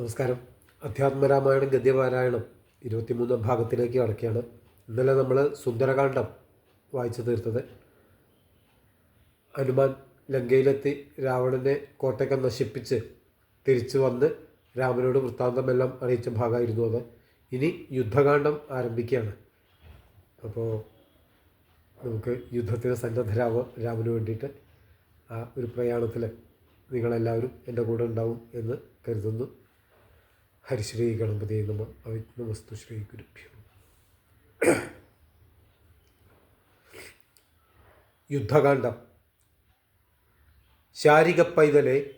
നമസ്കാരം. അധ്യാത്മരാമായണം ഗദ്യപാരായണം ഇരുപത്തിമൂന്നാം ഭാഗത്തിലേക്ക് കടക്കുകയാണ്. ഇന്നലെ നമ്മൾ സുന്ദരകാന്ഡം വായിച്ചു തീർത്തത്. ഹനുമാൻ ലങ്കയിലെത്തി രാവണനെ കോട്ടയ്ക്ക് നശിപ്പിച്ച് തിരിച്ചു വന്ന് രാമനോട് വൃത്താന്തമെല്ലാം അറിയിച്ച ഭാഗമായിരുന്നു അത്. ഇനി യുദ്ധകാന്ഡം ആരംഭിക്കുകയാണ്. അപ്പോൾ നമുക്ക് യുദ്ധത്തിന് സന്നദ്ധരാവാം രാമന് വേണ്ടിയിട്ട് ആ ഒരു പ്രയാണത്തിൽ നിങ്ങളെല്ലാവരും എന്റെ കൂടെ ഉണ്ടാവും എന്ന് കരുതുന്നു. ഹരിശ്രീ ഗണപതി നമ അവിഘ്നവസ്തു ശ്രീ ഗുരുഭ്യോ. യുദ്ധകാന്ഡം. ശാരിക പൈതലെ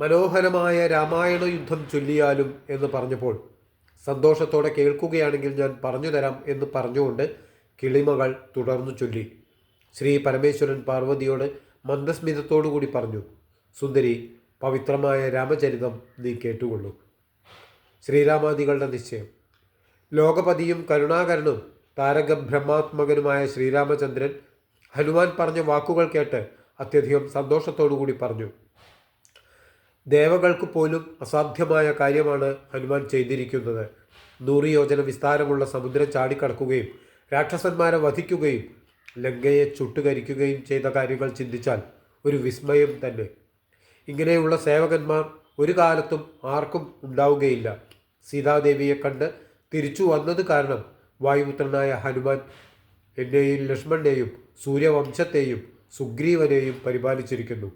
മനോഹരമായ രാമായണ യുദ്ധം ചൊല്ലിയാലും എന്ന് പറഞ്ഞപ്പോൾ സന്തോഷത്തോടെ കേൾക്കുകയാണെങ്കിൽ ഞാൻ പറഞ്ഞു തരാം എന്ന് പറഞ്ഞുകൊണ്ട് കിളിമകൾ തുടർന്നു ചൊല്ലി. ശ്രീ പരമേശ്വരൻ പാർവതിയോട് മന്ദസ്മിതത്തോടു കൂടി പറഞ്ഞു സുന്ദരി പവിത്രമായ രാമചരിതം നീ കേട്ടുകൊള്ളൂ. ശ്രീരാമാദികളുടെ നിശ്ചയം. ലോകപതിയും കരുണാകരനും താരക ബ്രഹ്മാത്മകനുമായ ശ്രീരാമചന്ദ്രൻ ഹനുമാൻ പറഞ്ഞ വാക്കുകൾ കേട്ട് അത്യധികം സന്തോഷത്തോടുകൂടി പറഞ്ഞു. ദേവകൾക്ക് പോലും അസാധ്യമായ കാര്യമാണ് ഹനുമാൻ ചെയ്തിരിക്കുന്നത്. നൂറ് യോജന വിസ്താരമുള്ള സമുദ്രം ചാടിക്കടക്കുകയും രാക്ഷസന്മാരെ വധിക്കുകയും ലങ്കയെ ചുട്ടുകരിക്കുകയും ചെയ്ത കാര്യങ്ങൾ ചിന്തിച്ചാൽ ഒരു വിസ്മയം തന്നെ. ഇങ്ങനെയുള്ള സേവകന്മാർ ഒരു കാലത്തും ആർക്കും ഉണ്ടാവുകയില്ല. സീതാദേവിയെ കണ്ട് തിരിച്ചു വന്നത് കാരണം വായുപുത്രനായ ഹനുമാൻ എന്നെയും ലക്ഷ്മണനെയും സൂര്യവംശത്തെയും സുഗ്രീവനെയും പരിപാലിച്ചിരിക്കുന്നു.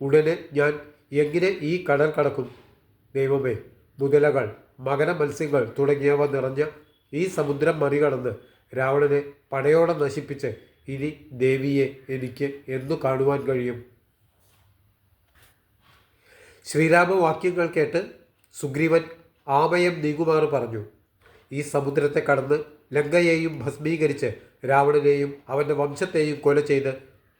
ഉടനെ ഞാൻ എങ്ങനെ ഈ കടൽ കടക്കും? ദൈവമേ മുതലകൾ മകര മത്സ്യങ്ങൾ തുടങ്ങിയവ നിറഞ്ഞ ഈ സമുദ്രം മറികടന്ന് രാവണനെ പടയോടെ നശിപ്പിച്ച് ഇനി ദേവിയെ എനിക്ക് എന്നു കാണുവാൻ കഴിയും. ശ്രീരാമവാക്യങ്ങൾ കേട്ട് സുഗ്രീവൻ ആമയം നീങ്ങുമാർ പറഞ്ഞു. ഈ സമുദ്രത്തെ കടന്ന് ലങ്കയെയും ഭസ്മീകരിച്ച് രാവണനെയും അവന്റെ വംശത്തെയും കൊല ചെയ്ത്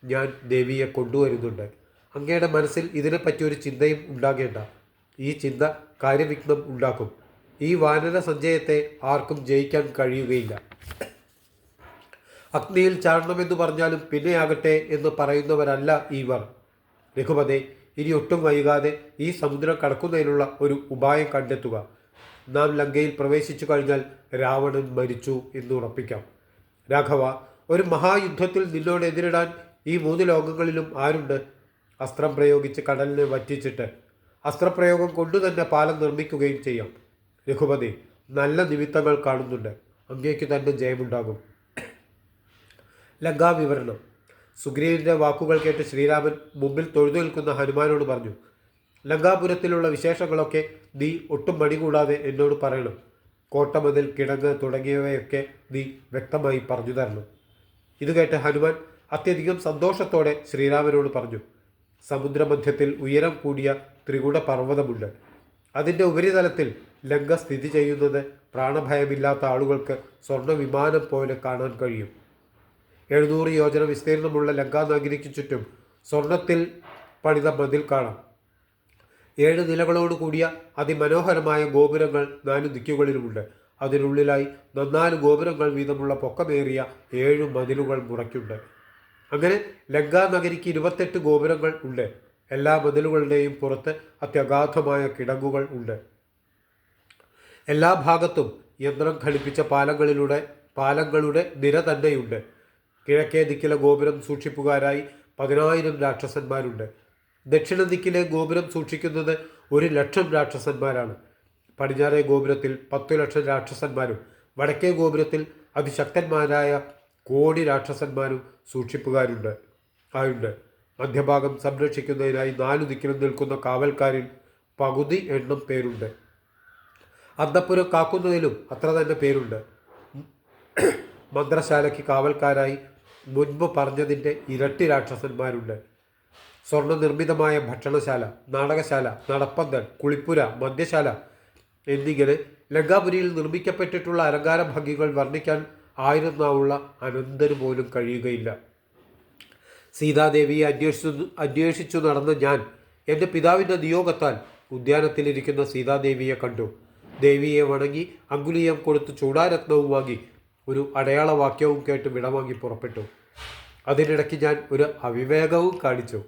ഞാൻ ദേവിയെ കൊണ്ടുവരുന്നുണ്ട്. അങ്ങയുടെ മനസ്സിൽ ഇതിനെപ്പറ്റി ഒരു ചിന്തയും ഉണ്ടാകേണ്ട. ഈ ചിന്ത കാര്യവിഘ്നം ഉണ്ടാക്കും. ഈ വാനര സഞ്ചയത്തെ ആർക്കും ജയിക്കാൻ കഴിയുകയില്ല. അഗ്നിയിൽ ചാടണമെന്ന് പറഞ്ഞാലും പിന്നെയാകട്ടെ എന്ന് പറയുന്നവരല്ല ഇവർ. രഘുപതെ ഇനി ഒട്ടും വൈകാതെ ഈ സമുദ്രം കടക്കുന്നതിനുള്ള ഒരു ഉപായം കണ്ടെത്തുക. നാം ലങ്കയിൽ പ്രവേശിച്ചു കഴിഞ്ഞാൽ രാവണൻ മരിച്ചു എന്ന് ഉറപ്പിക്കാം. രാഘവ ഒരു മഹായുദ്ധത്തിൽ നിന്നോട് എതിരിടാൻ ഈ മൂന്ന് ലോകങ്ങളിലും ആരുണ്ട്? അസ്ത്രം പ്രയോഗിച്ച് കടലിനെ വറ്റിച്ചിട്ട് അസ്ത്രപ്രയോഗം കൊണ്ടു തന്നെ പാലം നിർമ്മിക്കുകയും ചെയ്യാം. രഘുപതി നല്ല നിമിത്തങ്ങൾ കാണുന്നുണ്ട്. അങ്ങേക്ക് തന്നെ ജയമുണ്ടാകും. ലങ്കാവിവരണം. സുഗ്രീവിന്റെ വാക്കുകൾ കേട്ട് ശ്രീരാമൻ മുമ്പിൽ തൊഴുതു നിൽക്കുന്ന ഹനുമാനോട് പറഞ്ഞു ലങ്കാപുരത്തിലുള്ള വിശേഷങ്ങളൊക്കെ നീ ഒട്ടും മടികൂടാതെ എന്നോട് പറയണം. കോട്ടമതിൽ കിടങ്ങ് തുടങ്ങിയവയൊക്കെ നീ വ്യക്തമായി പറഞ്ഞു തരണം. ഇത് കേട്ട് ഹനുമാൻ അത്യധികം സന്തോഷത്തോടെ ശ്രീരാമനോട് പറഞ്ഞു സമുദ്രമധ്യത്തിൽ ഉയരം കൂടിയ ത്രികുട പർവതമുണ്ട് അതിന്റെ ഉപരിതലത്തിൽ ലങ്ക സ്ഥിതി ചെയ്യുന്നത് പ്രാണഭയമില്ലാത്ത ആളുകൾക്ക് സ്വർണ വിമാനം പോലെ കാണാൻ കഴിയും. എഴുന്നൂറ് യോജന വിസ്തീർണമുള്ള ലങ്കാ നഗരിക്ക് ചുറ്റും സ്വർണത്തിൽ പണിത മതിൽ കാണാം. ഏഴ് നിലകളോട് കൂടിയ അതിമനോഹരമായ ഗോപുരങ്ങൾ നാല് ദിക്കുകളിലുമുണ്ട്. അതിനുള്ളിലായി നന്നാൽ ഗോപുരങ്ങൾ വീതമുള്ള പൊക്കമേറിയ ഏഴ് മതിലുകൾ മുറയ്ക്കുണ്ട്. അങ്ങനെ ലങ്കാ നഗരിക്ക് ഇരുപത്തെട്ട് ഗോപുരങ്ങൾ ഉണ്ട്. എല്ലാ മതിലുകളുടെയും പുറത്ത് അത്യഗാധമായ കിടങ്ങുകൾ ഉണ്ട്. എല്ലാ ഭാഗത്തും യന്ത്രം ഘടിപ്പിച്ച പാലങ്ങളിലൂടെ പാലങ്ങളുടെ നിര തന്നെയുണ്ട്. കിഴക്കേ ദിക്കിലെ ഗോപുരം സൂക്ഷിപ്പുകാരായി പതിനായിരം രാക്ഷസന്മാരുണ്ട്. ദക്ഷിണ ദിക്കിലെ ഗോപുരം സൂക്ഷിക്കുന്നത് ഒരു ലക്ഷം രാക്ഷസന്മാരാണ്. പടിഞ്ഞാറേ ഗോപുരത്തിൽ പത്തു ലക്ഷം രാക്ഷസന്മാരും വടക്കേ ഗോപുരത്തിൽ അതിശക്തന്മാരായ കോടി രാക്ഷസന്മാരും സൂക്ഷിപ്പുകാരുണ്ട് ആയുണ്ട്. മധ്യഭാഗം സംരക്ഷിക്കുന്നതിനായി നാലു ദിക്കിലും നിൽക്കുന്ന കാവൽക്കാരിൽ പകുതി എണ്ണം പേരുണ്ട്. അന്തപ്പുരം കാക്കുന്നതിലും അത്ര തന്നെ പേരുണ്ട്. മന്ത്രശാലയ്ക്ക് കാവൽക്കാരായി മുൻപ് പറഞ്ഞതിന്റെ ഇരട്ടി രാക്ഷസന്മാരുണ്ട്. സ്വർണ നിർമ്മിതമായ ഭക്ഷണശാല നാടകശാല നടപ്പന്തൽ കുളിപ്പുര മദ്യശാല എന്നിങ്ങനെ ലങ്കാപുരിയിൽ നിർമ്മിക്കപ്പെട്ടിട്ടുള്ള അലങ്കാര ഭംഗികൾ വർണിക്കാൻ ആയിരം നാവുള്ള പോലും കഴിയുകയില്ല. സീതാദേവിയെ അന്വേഷിച്ചു അന്വേഷിച്ചു നടന്ന ഞാൻ എന്റെ പിതാവിന്റെ നിയോഗത്താൽ ഉദ്യാനത്തിലിരിക്കുന്ന സീതാദേവിയെ കണ്ടു. ദേവിയെ വണങ്ങി അങ്കുലീയം കൊടുത്ത് ചൂടാരത്നവും വാങ്ങി ഒരു അടയാളവാക്യവും കേട്ട് വിടവാങ്ങി പുറപ്പെട്ടു. അതിനിടയ്ക്ക് ഞാൻ ഒരു അവിവേകവും കാണിച്ചു.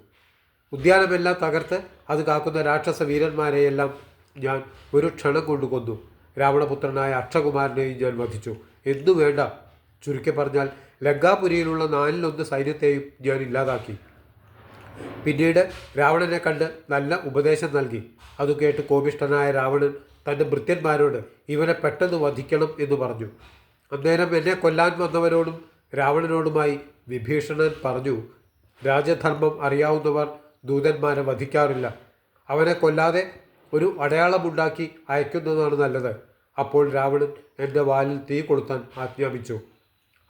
ഉദ്യാനമെല്ലാം തകർത്ത് അത് കാക്കുന്ന രാക്ഷസ വീരന്മാരെയെല്ലാം ഞാൻ ഒരു ക്ഷണം കൊണ്ട് കൊന്നു. രാവണപുത്രനായ അക്ഷകുമാരനെയും ഞാൻ വധിച്ചു. എന്തു വേണ്ട? ചുരുക്കി പറഞ്ഞാൽ ലങ്കാപുരിയിലുള്ള നാലിലൊന്ന് സൈന്യത്തെയും ഞാൻ ഇല്ലാതാക്കി. പിന്നീട് രാവണനെ കണ്ട് നല്ല ഉപദേശം നൽകി. അത് കേട്ട് കോപിഷ്ഠനായ രാവണൻ തന്റെ ഭൃത്യന്മാരോട് ഇവനെ പെട്ടെന്ന് വധിക്കണം എന്ന് പറഞ്ഞു. അന്നേരം എന്നെ കൊല്ലാൻ വന്നവരോടും രാവണനോടുമായി വിഭീഷണൻ പറഞ്ഞു രാജധർമ്മം അറിയാവുന്നവർ ദൂതന്മാരെ വധിക്കാറില്ല. അവനെ കൊല്ലാതെ ഒരു അടയാളമുണ്ടാക്കി അയക്കുന്നതാണ് നല്ലത്. അപ്പോൾ രാവണൻ എന്റെ വാലിൽ തീ കൊളുത്താൻ ആജ്ഞാപിച്ചു.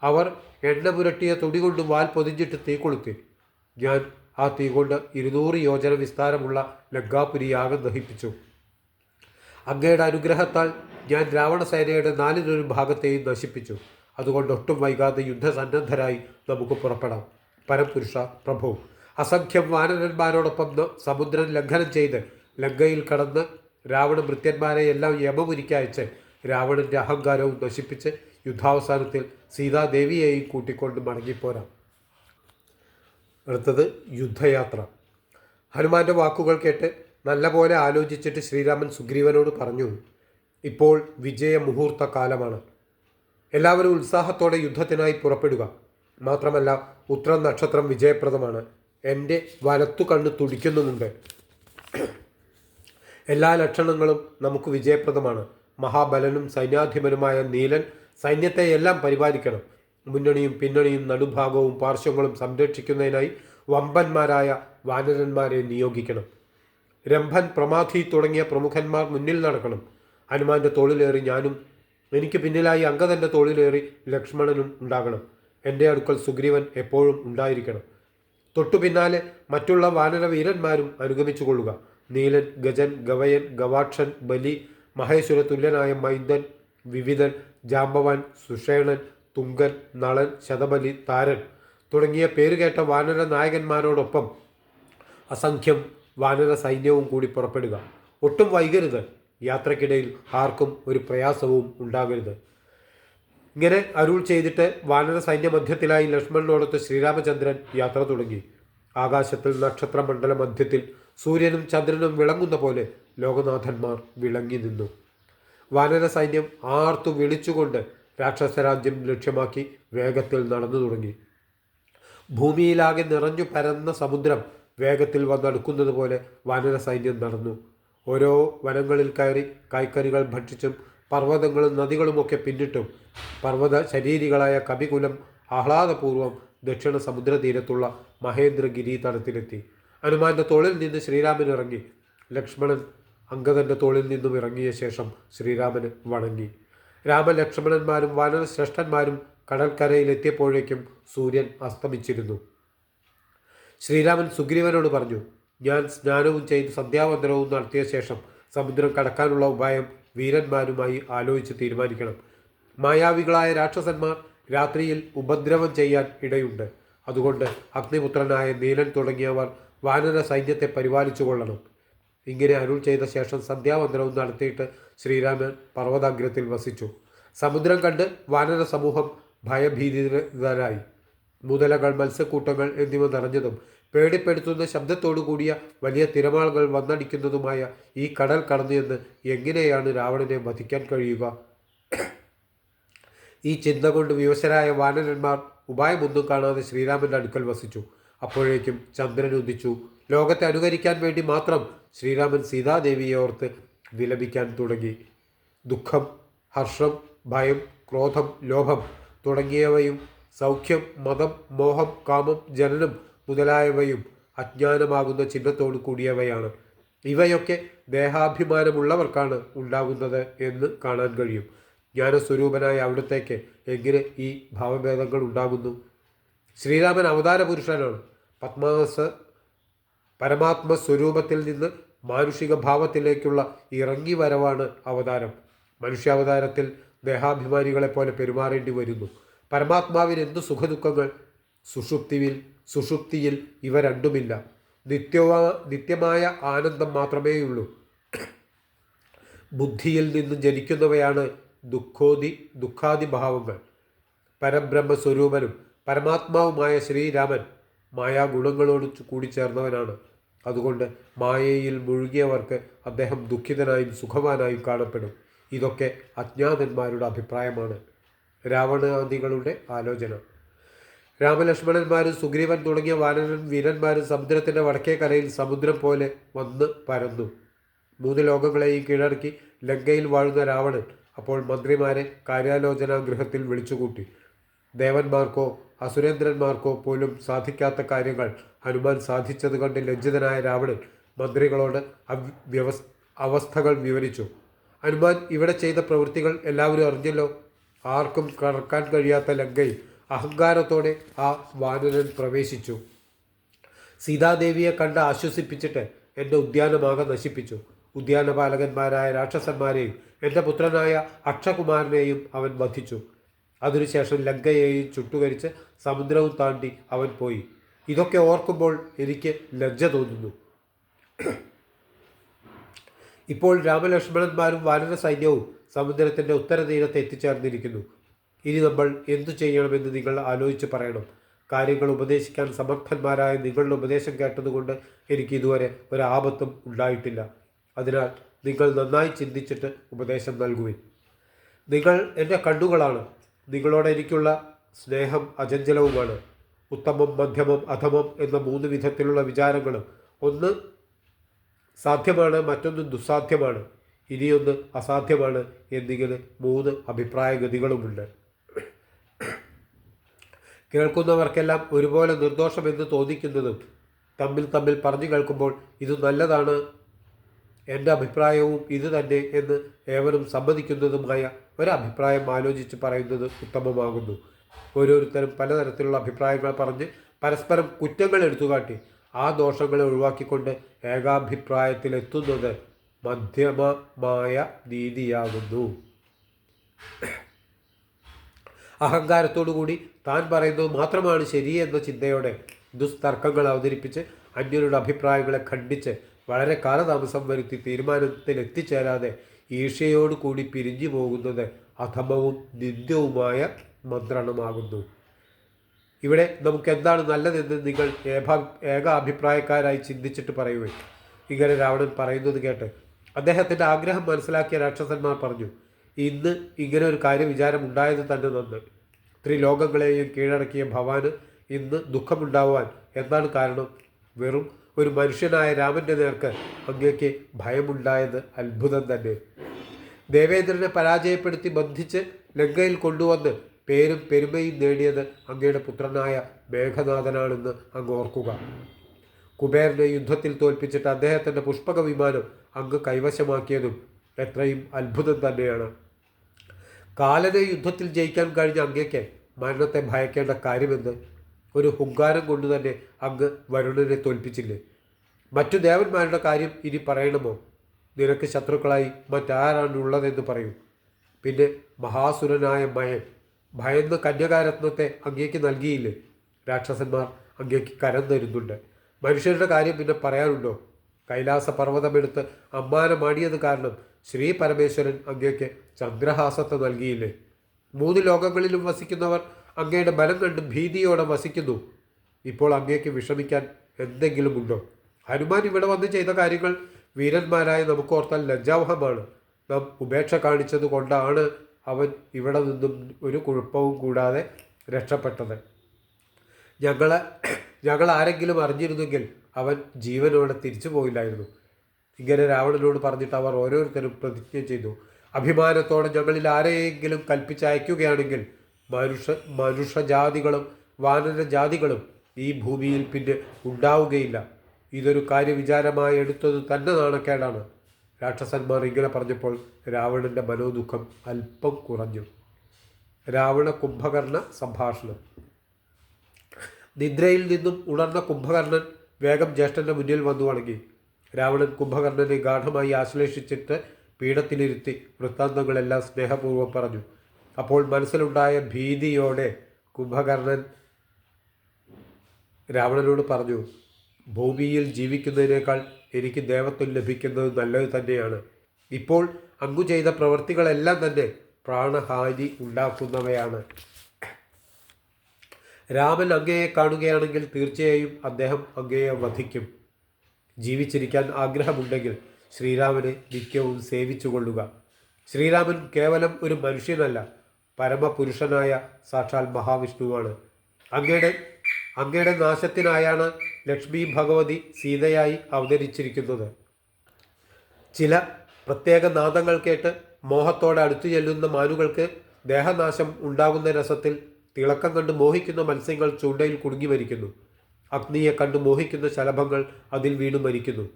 അവർ എണ്ണ പുരട്ടിയ തുണി കൊണ്ട് വാൽ പൊതിഞ്ഞിട്ട് തീ കൊളുത്തി. ഞാൻ ആ തീ കൊണ്ട് ഇരുന്നൂറ് യോജന വിസ്താരമുള്ള ലങ്കാപുരി ദഹിപ്പിച്ചു. അങ്ങയുടെ അനുഗ്രഹത്താൽ ഞാൻ രാവണസേനയുടെ നാലിലൊരു ഭാഗത്തെയും നശിപ്പിച്ചു. അതുകൊണ്ട് ഒട്ടും വൈകാതെ യുദ്ധസന്നദ്ധരായി നമുക്ക് പുറപ്പെടാം. പരപുരുഷ പ്രഭു അസംഖ്യം വാനരന്മാരോടൊപ്പം സമുദ്രൻ സമുദ്രം ലംഘനം ചെയ്ത് ലങ്കയിൽ കടന്ന് രാവണ ഭൃത്യന്മാരെ എല്ലാം യമപുരിക്കയച്ച് രാവണന്റെ അഹങ്കാരവും നശിപ്പിച്ച് യുദ്ധാവസാനത്തിൽ സീതാദേവിയെയും കൂട്ടിക്കൊണ്ട് മടങ്ങിപ്പോരാം. അടുത്തത് യുദ്ധയാത്ര. ഹനുമാന്റെ വാക്കുകൾ കേട്ട് നല്ലപോലെ ആലോചിച്ചിട്ട് ശ്രീരാമൻ സുഗ്രീവനോട് പറഞ്ഞു ഇപ്പോൾ വിജയമുഹൂർത്ത കാലമാണ് എല്ലാവരും ഉത്സാഹത്തോടെ യുദ്ധത്തിനായി പുറപ്പെടുക. മാത്രമല്ല ഉത്ര നക്ഷത്രം വിജയപ്രദമാണ്. എന്റെ വലത്തു കണ്ണ് തുടിക്കുന്നുമുണ്ട്. എല്ലാ ലക്ഷണങ്ങളും നമുക്ക് വിജയപ്രദമാണ്. മഹാബലനും സൈന്യാധിപനുമായ നീലൻ സൈന്യത്തെ എല്ലാം പരിപാലിക്കണം. മുന്നണിയും പിന്നണിയും നടുഭാഗവും പാർശ്വങ്ങളും സംരക്ഷിക്കുന്നതിനായി വമ്പന്മാരായ വാനരന്മാരെ നിയോഗിക്കണം. രംഭൻ പ്രമാധി തുടങ്ങിയ പ്രമുഖന്മാർ മുന്നിൽ നടക്കണം. ഹനുമാന്റെ തോളിലേറി ഞാനും എനിക്ക് പിന്നിലായി അങ്കദന്റെ തോളിലേറി ലക്ഷ്മണനും ഉണ്ടാകണം. എന്റെ അടുക്കൽ സുഗ്രീവൻ എപ്പോഴും ഉണ്ടായിരിക്കണം. തൊട്ടു പിന്നാലെ മറ്റുള്ള വാനര വീരന്മാരും അനുഗമിച്ചു കൊള്ളുക. നീലൻ ഗജൻ ഗവയൻ ഗവാക്ഷൻ ബലി മഹേശ്വര തുല്യനായ മൈന്ദൻ വിവിധൻ ജാമ്പവാൻ സുഷേണൻ തുങ്കൻ നളൻ ശതബലി താരൻ തുടങ്ങിയ പേരുകേട്ട വാനര നായകന്മാരോടൊപ്പം അസംഖ്യം വാനര സൈന്യവും കൂടി പുറപ്പെടുക. ഒട്ടും വൈകരുത്. യാത്രക്കിടയിൽ ആർക്കും ഒരു പ്രയാസവും ഉണ്ടാകരുത്. ഇങ്ങനെ അരുൾ ചെയ്തിട്ട് വാനര സൈന്യമധ്യത്തിലായി ലക്ഷ്മണനോടൊത്ത് ശ്രീരാമചന്ദ്രൻ യാത്ര തുടങ്ങി. ആകാശത്തിൽ നക്ഷത്രമണ്ഡല മധ്യത്തിൽ സൂര്യനും ചന്ദ്രനും വിളങ്ങുന്ന പോലെ ലോകനാഥന്മാർ വിളങ്ങി നിന്നു. വാനര സൈന്യം ആർത്തു വിളിച്ചുകൊണ്ട് രാക്ഷസരാജ്യം ലക്ഷ്യമാക്കി വേഗത്തിൽ നടന്നു തുടങ്ങി. ഭൂമിയിലാകെ നിറഞ്ഞു പരന്ന സമുദ്രം വേഗത്തിൽ വന്നടുക്കുന്നത് പോലെ വാനര സൈന്യം നടന്നു. ഓരോ വനങ്ങളിൽ കയറി കായ്ക്കനികൾ ഭക്ഷിച്ചും പർവതങ്ങളും നദികളുമൊക്കെ പിന്നിട്ടും പർവത ശരീരികളായ കവികുലം ആഹ്ലാദപൂർവം ദക്ഷിണ സമുദ്രതീരത്തുള്ള മഹേന്ദ്രഗിരി തടത്തിലെത്തി. ഹനുമാന്റെ തോളിൽ നിന്ന് ശ്രീരാമൻ ഇറങ്ങി. ലക്ഷ്മണൻ അങ്കദന്റെ തോളിൽ നിന്നും ഇറങ്ങിയ ശേഷം ശ്രീരാമന് വണങ്ങി. രാമലക്ഷ്മണന്മാരും വാനര ശ്രേഷ്ഠന്മാരും കടൽക്കരയിലെത്തിയപ്പോഴേക്കും സൂര്യൻ അസ്തമിച്ചിരുന്നു. ശ്രീരാമൻ സുഗ്രീവനോട് പറഞ്ഞു ഞാൻ സ്നാനവും ചെയ്ത് സന്ധ്യാവന്തനവും നടത്തിയ ശേഷം സമുദ്രം കടക്കാനുള്ള ഉപായം വീരന്മാരുമായി ആലോചിച്ച് തീരുമാനിക്കണം. മായാവികളായ രാക്ഷസന്മാർ രാത്രിയിൽ ഉപദ്രവം ചെയ്യാൻ ഇടയുണ്ട്. അതുകൊണ്ട് അഗ്നിപുത്രനായ നീലൻ തുടങ്ങിയവർ വാനര സൈന്യത്തെ പരിപാലിച്ചു കൊള്ളണം. ഇങ്ങനെ അരുൾ ചെയ്ത ശേഷം സന്ധ്യാവന്തനവും നടത്തിയിട്ട് ശ്രീരാമൻ പർവതാഗ്രത്തിൽ വസിച്ചു. സമുദ്രം കണ്ട് വാനര സമൂഹം ഭയഭീതിതരായി മുതലകൾ മത്സ്യക്കൂട്ടങ്ങൾ എന്നിവ നിറഞ്ഞതും പേടിപ്പെടുത്തുന്ന ശബ്ദത്തോടു കൂടിയ വലിയ തിരമാളകൾ വന്നടിക്കുന്നതുമായ ഈ കടൽ കടന്നു എന്ന് എങ്ങനെയാണ് രാവണനെ വധിക്കാൻ കഴിയുക? ഈ ചിന്ത കൊണ്ട് വിവശരായ വാനരന്മാർ ഉപായമൊന്നും കാണാതെ ശ്രീരാമന്റെ അടുക്കൽ വസിച്ചു. അപ്പോഴേക്കും ചന്ദ്രൻ ഉദിച്ചു ലോകത്തെ അനുകരിക്കാൻ വേണ്ടി മാത്രം ശ്രീരാമൻ സീതാദേവിയെ ഓർത്ത് വിലപിക്കാൻ തുടങ്ങി. ദുഃഖം ഹർഷം ഭയം ക്രോധം ലോഭം തുടങ്ങിയവയും സൗഖ്യം മതം മോഹം കാമം ജനനം മുതലായവയും അജ്ഞാനമാകുന്ന ചിഹ്നത്തോടു കൂടിയവയാണ്. ഇവയൊക്കെ ദേഹാഭിമാനമുള്ളവർക്കാണ് ഉണ്ടാകുന്നത് എന്ന് കാണാൻ കഴിയും. ജ്ഞാനസ്വരൂപനായ അവിടത്തേക്ക് എങ്ങനെ ഈ ഭാവഭേദങ്ങൾ ഉണ്ടാകുന്നു? ശ്രീരാമൻ അവതാര പുരുഷനാണ് പത്മാവസ് പരമാത്മ സ്വരൂപത്തിൽ നിന്ന് മാനുഷിക ഭാവത്തിലേക്കുള്ള ഇറങ്ങി വരവാണ് അവതാരം. മനുഷ്യാവതാരത്തിൽ ദേഹാഭിമാനികളെ പോലെ പെരുമാറേണ്ടി വരുന്നു പരമാത്മാവിന് എന്ത് സുഖദുഃഖങ്ങൾ? സുഷുപ്തിയിൽ സുഷുപ്തിയിൽ ഇവ രണ്ടുമില്ല. നിത്യവാ നിത്യമായ ആനന്ദം മാത്രമേയുള്ളൂ. ബുദ്ധിയിൽ നിന്ന് ജനിക്കുന്നവയാണ് ദുഃഖോദി ദുഃഖാദി ഭാവങ്ങൾ പരബ്രഹ്മ സ്വരൂപനും പരമാത്മാവുമായ ശ്രീരാമൻ മായാഗുണങ്ങളോട് കൂടി ചേർന്നവനാണ്. അതുകൊണ്ട് മായയിൽ മുഴുകിയവർക്ക് അദ്ദേഹം ദുഃഖിതനായും സുഖവാനായും കാണപ്പെടും. ഇതൊക്കെ അജ്ഞാതന്മാരുടെ അഭിപ്രായമാണ്. രാവണാദികളുടെ ആലോചന. രാമലക്ഷ്മണന്മാരും സുഗ്രീവൻ തുടങ്ങിയ വാനരൻ വീരന്മാരും സമുദ്രത്തിന്റെ വടക്കേ കരയിൽ സമുദ്രം പോലെ വന്ന് പരന്നു. മൂന്ന് ലോകങ്ങളെയും കീഴടക്കി ലങ്കയിൽ വാഴുന്ന രാവണൻ അപ്പോൾ മന്ത്രിമാരെ കാര്യാലോചനാ ഗൃഹത്തിൽ വിളിച്ചുകൂട്ടി. ദേവന്മാർക്കോ അസുരേന്ദ്രന്മാർക്കോ പോലും സാധിക്കാത്ത കാര്യങ്ങൾ ഹനുമാൻ സാധിച്ചത് കണ്ട് ലജ്ജിതനായ രാവണൻ മന്ത്രികളോട് അവ്യവസ് അവസ്ഥകൾ വിവരിച്ചു. ഹനുമാൻ ഇവിടെ ചെയ്ത പ്രവൃത്തികൾ എല്ലാവരും അറിഞ്ഞല്ലോ? ആർക്കും കടക്കാൻ കഴിയാത്ത ലങ്കയിൽ അഹങ്കാരത്തോടെ ആ വാനരൻ പ്രവേശിച്ചു. സീതാദേവിയെ കണ്ട് ആശ്വസിപ്പിച്ചിട്ട് എന്റെ ഉദ്യാനമാകെ നശിപ്പിച്ചു. ഉദ്യാനപാലകന്മാരായ രാക്ഷസന്മാരെയും എന്റെ പുത്രനായ അക്ഷകുമാരനെയും അവൻ വധിച്ചു. അതിനുശേഷം ലങ്കയെയും ചുട്ടുകരിച്ച് സമുദ്രവും താണ്ടി അവൻ പോയി. ഇതൊക്കെ ഓർക്കുമ്പോൾ എനിക്ക് ലജ്ജ തോന്നുന്നു. ഇപ്പോൾ രാമലക്ഷ്മണന്മാരും വാനര സൈന്യവും സമുദ്രത്തിന്റെ ഉത്തരതീരത്ത് എത്തിച്ചേർന്നിരിക്കുന്നു. ഇനി നമ്മൾ എന്തു ചെയ്യണമെന്ന് നിങ്ങൾ ആലോചിച്ച് പറയണം. കാര്യങ്ങൾ ഉപദേശിക്കാൻ സമർത്ഥന്മാരായ നിങ്ങളുടെ ഉപദേശം കേട്ടതുകൊണ്ട് എനിക്ക് ഇതുവരെ ഒരാപത്തും ഉണ്ടായിട്ടില്ല. അതിനാൽ നിങ്ങൾ നന്നായി ചിന്തിച്ചിട്ട് ഉപദേശം നൽകുവിൻ. നിങ്ങൾ എന്റെ കണ്ണുകളാണ്. നിങ്ങളോട് എനിക്കുള്ള സ്നേഹം അചഞ്ചലവുമാണ്. ഉത്തമം മധ്യമം അധമം എന്ന മൂന്ന് വിധത്തിലുള്ള വിചാരങ്ങളും ഒന്ന് സാധ്യമാണ് മറ്റൊന്ന് ദുസ്സാധ്യമാണ്. ഇനിയൊന്ന് അസാധ്യമാണ് എന്നിങ്ങനെ മൂന്ന് അഭിപ്രായഗതികളുമുണ്ട്. കേൾക്കുന്നവർക്കെല്ലാം ഒരുപോലെ നിർദോഷമെന്ന് തോന്നിക്കുന്നതും തമ്മിൽ തമ്മിൽ പറഞ്ഞു കേൾക്കുമ്പോൾ ഇത് നല്ലതാണ്. എന്റെ അഭിപ്രായവും ഇത് തന്നെ എന്ന് ഏവരും സമ്മതിക്കുന്നതുമായ ഒരഭിപ്രായം ആലോചിച്ച് പറയുന്നത് ഉത്തമമാകുന്നു. ഓരോരുത്തരും പലതരത്തിലുള്ള അഭിപ്രായങ്ങൾ പറഞ്ഞ് പരസ്പരം കുറ്റങ്ങൾ എടുത്തുകാട്ടി ആ ദോഷങ്ങളെ ഒഴിവാക്കിക്കൊണ്ട് ഏകാഭിപ്രായത്തിലെത്തുന്നത് മധ്യമമായ നീതിയാകുന്നു. അഹങ്കാരത്തോടുകൂടി താൻ പറയുന്നത് മാത്രമാണ് ശരി എന്ന ചിന്തയോടെ ദുസ്തർക്കങ്ങൾ അവതരിപ്പിച്ച് അന്യരുടെ അഭിപ്രായങ്ങളെ ഖണ്ഡിച്ച് വളരെ കാലതാമസം വരുത്തി തീരുമാനത്തിൽ എത്തിച്ചേരാതെ ഈർഷ്യയോട് കൂടി പിരിഞ്ഞു പോകുന്നത് അധമവും നിന്ദ്യവുമായ മന്ത്രണമാകുന്നു. ഇവിടെ നമുക്ക് എന്താണ് നല്ലതെന്ന് നിങ്ങൾ ഏകാ ഏകാഭിപ്രായക്കാരായി ചിന്തിച്ചിട്ട് പറയുവേ. ഇങ്ങനെ രാവണൻ പറയുന്നത് കേട്ട് അദ്ദേഹത്തിന്റെ ആഗ്രഹം മനസ്സിലാക്കിയ രാക്ഷസന്മാർ പറഞ്ഞു ഇന്ന് ഇങ്ങനെ ഒരു കാര്യവിചാരം ഉണ്ടായത് തന്നെ നന്ന്. ത്രിലോകങ്ങളെയും കീഴടക്കിയ ഭവാന് ഇന്ന് ദുഃഖമുണ്ടാവാൻ എന്താണ് കാരണം. വെറും ഒരു മനുഷ്യനായ രാമന്റെ നേർക്ക് അങ്ങേക്ക് ഭയമുണ്ടായത് അത്ഭുതം തന്നെ. ദേവേന്ദ്രനെ പരാജയപ്പെടുത്തി ബന്ധിച്ച് ലങ്കയിൽ കൊണ്ടുവന്ന് പേരും പെരുമയും നേടിയത് അങ്ങയുടെ പുത്രനായ മേഘനാഥനാണെന്ന് അങ്ങ് ഓർക്കുക. കുബേരനെ യുദ്ധത്തിൽ തോൽപ്പിച്ചിട്ട് അദ്ദേഹത്തിന്റെ പുഷ്പക വിമാനം അങ്ങ് കൈവശമാക്കിയതും എത്രയും അത്ഭുതം തന്നെയാണ്. കാലനെ യുദ്ധത്തിൽ ജയിക്കാൻ കഴിഞ്ഞ അങ്ങേക്ക് മരണത്തെ ഭയക്കേണ്ട കാര്യമെന്ന് ഒരു ഹുങ്കാരം കൊണ്ട് തന്നെ അങ്ങ് വരുണനെ തോൽപ്പിച്ചില്ലേ? മറ്റു ദേവന്മാരുടെ കാര്യം ഇനി പറയണമോ? നിനക്ക് ശത്രുക്കളായി മറ്റാരാണ് ഉള്ളതെന്ന് പറയൂ. പിന്നെ മഹാസുരനായ മയൻ ഭയന്ന് കന്യകാരത്നത്തെ അങ്ങേക്ക് നൽകിയില്ലേ? രാക്ഷസന്മാർ അങ്ങേക്ക് കരം തരുന്നുണ്ട്. മനുഷ്യരുടെ കാര്യം പിന്നെ പറയാനുണ്ടോ? കൈലാസ പർവതമെടുത്ത് അമ്മാനമാടിയത് കാരണം ശ്രീ പരമേശ്വരൻ അങ്ങേക്ക് ചന്ദ്രഹാസത്തെ നൽകിയില്ലേ? മൂന്ന് ലോകങ്ങളിലും വസിക്കുന്നവർ അങ്ങയുടെ ബലം കണ്ട് ഭീതിയോടെ വസിക്കുന്നു. ഇപ്പോൾ അങ്ങേക്ക് വിഷമിക്കാൻ എന്തെങ്കിലും ഉണ്ടോ? ഹനുമാൻ ഇവിടെ വന്ന് ചെയ്ത കാര്യങ്ങൾ വീരന്മാരായ നമുക്ക് ഓർത്താൽ ലജ്ജാവഹമാണ്. നാം ഉപേക്ഷ കാണിച്ചത് കൊണ്ടാണ് അവൻ ഇവിടെ നിന്നും ഒരു കുഴപ്പവും കൂടാതെ രക്ഷപ്പെട്ടത്. ഞങ്ങളെ ഞങ്ങൾ ആരെങ്കിലും അറിഞ്ഞിരുന്നെങ്കിൽ അവൻ ജീവനോടെ തിരിച്ചു പോയില്ലായിരുന്നു ഇങ്ങനെ രാവണനോട് പറഞ്ഞിട്ട് അവർ ഓരോരുത്തരും പ്രതിജ്ഞ ചെയ്തു. അഭിമാനത്തോടെ ഞങ്ങളിൽ ആരെയെങ്കിലും കൽപ്പിച്ചയക്കുകയാണെങ്കിൽ മനുഷ്യ മനുഷ്യജാതികളും വാനരജാതികളും ഈ ഭൂമിയിൽ പിന്നെ ഉണ്ടാവുകയില്ല. ഇതൊരു കാര്യവിചാരമായി എടുത്തത് തന്നെ നാണക്കേടാണ് രാക്ഷസന്മാർ ഇങ്ങനെ പറഞ്ഞപ്പോൾ രാവണന്റെ മനോദുഃഖം അല്പം കുറഞ്ഞു. രാവണ കുംഭകർണ സംഭാഷണം. നിദ്രയിൽ നിന്നും ഉണർന്ന കുംഭകർണൻ വേഗം ജ്യേഷ്ഠന്റെ മുന്നിൽ വന്നു വണങ്ങി രാവണൻ കുംഭകർണനെ ഗാഠമായി ആശ്ലേഷിച്ചിട്ട് പീഠത്തിലിരുത്തി വൃത്താന്തങ്ങളെല്ലാം സ്നേഹപൂർവം പറഞ്ഞു. അപ്പോൾ മനസ്സിലുണ്ടായ ഭീതിയോടെ കുംഭകർണൻ രാവണനോട് പറഞ്ഞു ഭൂമിയിൽ ജീവിക്കുന്നതിനേക്കാൾ എനിക്ക് ദേവത്വം ലഭിക്കുന്നത് നല്ലത് തന്നെയാണ്. ഇപ്പോൾ അങ്ങു ചെയ്ത പ്രവൃത്തികളെല്ലാം തന്നെ പ്രാണഹാനി ഉണ്ടാക്കുന്നവയാണ്. രാമൻ അങ്ങയെ കാണുകയാണെങ്കിൽ തീർച്ചയായും അദ്ദേഹം അങ്ങയെ വധിക്കും. ജീവിച്ചിരിക്കാൻ ആഗ്രഹമുണ്ടെങ്കിൽ ശ്രീരാമനെ നിത്യവും സേവിച്ചുകൊള്ളുക. ശ്രീരാമൻ കേവലം ഒരു മനുഷ്യനല്ല പരമപുരുഷനായ സാക്ഷാൽ മഹാവിഷ്ണുവാണ്. അങ്ങയുടെ അങ്ങയുടെ നാശത്തിനായാണ് ലക്ഷ്മി ഭഗവതി സീതയായി അവതരിച്ചിരിക്കുന്നത്. ചില പ്രത്യേക നാദങ്ങൾ കേട്ട് മോഹത്തോടെ അടുത്തു ചെല്ലുന്ന മാനുകൾക്ക് ദേഹനാശം ഉണ്ടാകുന്ന രസത്തിൽ തിളക്കം കണ്ട് മോഹിക്കുന്ന മത്സ്യങ്ങൾ ചൂണ്ടയിൽ കുടുങ്ങി മരിക്കുന്നു. അഗ്നിയെ കണ്ടു മോഹിക്കുന്ന ശലഭങ്ങൾ അതിൽ വീണു മരിക്കുന്നു.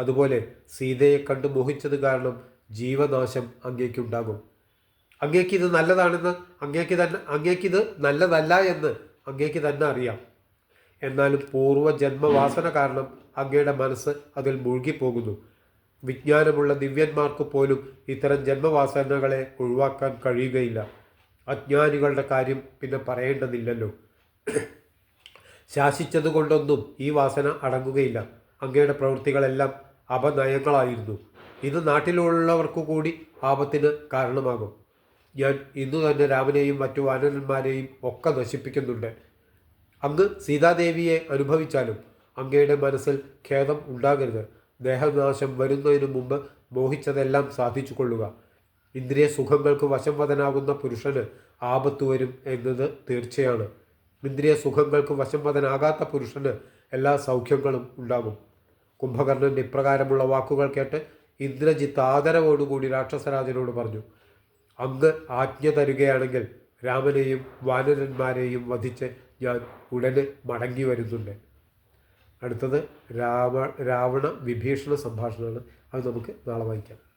അതുപോലെ സീതയെ കണ്ടു മോഹിച്ചത് കാരണം ജീവനാശം അങ്ങേക്കുണ്ടാകും. അങ്ങേക്ക് ഇത് നല്ലതാണെന്ന് അങ്ങേക്ക് തന്നെ അങ്ങേക്കിത് നല്ലതല്ല എന്ന് അങ്ങേക്ക് തന്നെ അറിയാം. എന്നാലും പൂർവജന്മവാസന കാരണം അങ്ങയുടെ മനസ്സ് അതിൽ മുഴുകിപ്പോകുന്നു. വിജ്ഞാനമുള്ള ദിവ്യന്മാർക്ക് പോലും ഇത്തരം ജന്മവാസനകളെ ഒഴിവാക്കാൻ കഴിയുകയില്ല. അജ്ഞാനികളുടെ കാര്യം പിന്നെ പറയേണ്ടതില്ലല്ലോ. ശാസിച്ചതുകൊണ്ടൊന്നും ഈ വാസന അടങ്ങുകയില്ല. അങ്ങയുടെ പ്രവൃത്തികളെല്ലാം അപനയങ്ങളായിരുന്നു. ഇത് നാട്ടിലുള്ളവർക്കു കൂടി ആപത്തിന് കാരണമാകും. ഞാൻ ഇന്നു തന്നെ രാമനെയും മറ്റു വാനരന്മാരെയും ഒക്കെ നശിപ്പിക്കുന്നുണ്ട്. അങ്ങ് സീതാദേവിയെ അനുഭവിച്ചാലും അങ്ങയുടെ മനസ്സിൽ ഖേദം ഉണ്ടാകരുത്. ദേഹനാശം വരുന്നതിന് മുമ്പ് മോഹിച്ചതെല്ലാം സാധിച്ചു കൊള്ളുക ഇന്ദ്രിയ സുഖങ്ങൾക്ക് വശംവദനാകുന്ന പുരുഷന് ആപത്ത് വരും എന്നത് തീർച്ചയാണ്. ഇന്ദ്രിയ സുഖങ്ങൾക്ക് വശംവദനാകാത്ത പുരുഷന് എല്ലാ സൗഖ്യങ്ങളും ഉണ്ടാകും. കുംഭകർണൻ ഇപ്രകാരമുള്ള വാക്കുകൾ കേട്ട് ഇന്ദ്രജിത്ത് ആദരവോടുകൂടി രാക്ഷസരാജനോട് പറഞ്ഞു അങ്ങ് ആജ്ഞ തരികയാണെങ്കിൽ രാമനെയും വാനരന്മാരെയും വധിച്ച് ഞാൻ ഉടനെ മടങ്ങി വരുന്നുണ്ട്. അടുത്തത് രാവ രാവണ വിഭീഷണ സംഭാഷണമാണ്. അത് നമുക്ക് നാളെ വായിക്കാം.